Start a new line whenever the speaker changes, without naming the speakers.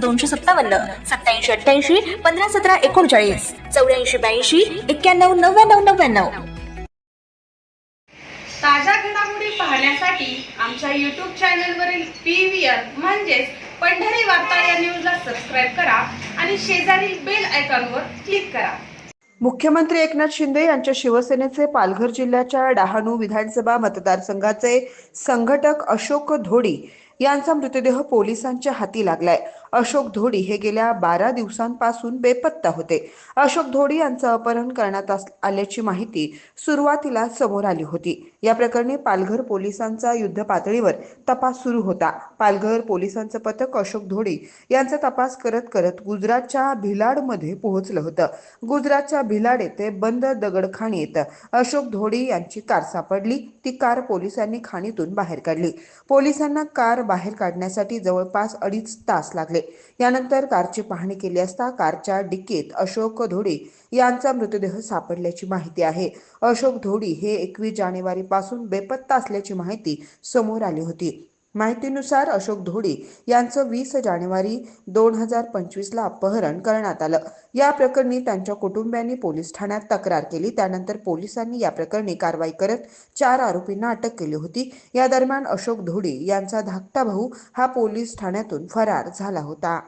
दोनशे सत्तावन्न सत्याऐंशी अठ्ठ्याऐंशी पंधरा सतरा एकोणचाळीस चौऱ्याऐंशी ब्याऐंशी एक्क्याण्णव नव्याण्णव नव्याण्णव.
ताज्या घडामोडी पाहण्यासाठी आमच्या यूट्यूब चॅनलवरील पी व्ही आर म्हणजेच पंढरी वार्ता या न्यूजला सबस्क्राईब करा आणि शेजारील बेल आयकॉनवर क्लिक करा.
मुख्यमंत्री एकनाथ शिंदे यांच्या शिवसेनेचे पालघर जिल्ह्याच्या डहाणू विधानसभा मतदारसंघाचे संघटक अशोक धोडी यांचा मृतदेह पोलिसांच्या हाती लागलाय. अशोक धोडी हे गेल्या बारा दिवसांपासून बेपत्ता होते. अशोक धोडी यांचं अपहरण करण्यात आल्याची माहिती सुरुवातीला समोर आली होती. या प्रकरणी पालघर पोलिसांचा युद्ध पातळीवर तपास सुरू होता. पालघर पोलिसांचं पथक अशोक धोडी यांचा तपास करत करत गुजरातच्या भिलाडमध्ये पोहोचलं होतं. गुजरातच्या भिलाड येथे बंद येतं. अशोक धोडी यांची कार सापडली. ती कार पोलिसांनी खाणीतून बाहेर काढली. पोलिसांना कार बाहेर काढण्यासाठी जवळपास अडीच तास लागले. यानंतर कारची पाहणी केली असता कारच्या डिक्कीत अशोक धोडी यांचा मृतदेह सापडल्याची माहिती आहे. अशोक धोडी हे एकवीस जानेवारी पासून बेपत्ता असल्याची माहिती समोर आली होती. माहितीनुसार अशोक धोडी यांचं वीस जानेवारी दोन हजार पंचवीसला अपहरण करण्यात आलं. या प्रकरणी त्यांच्या कुटुंबियांनी पोलीस ठाण्यात तक्रार केली. त्यानंतर पोलिसांनी या प्रकरणी कारवाई करत चार आरोपींना अटक केली होती. या दरम्यान अशोक धोडी यांचा धाकटा भाऊ हा पोलीस ठाण्यातून फरार झाला होता.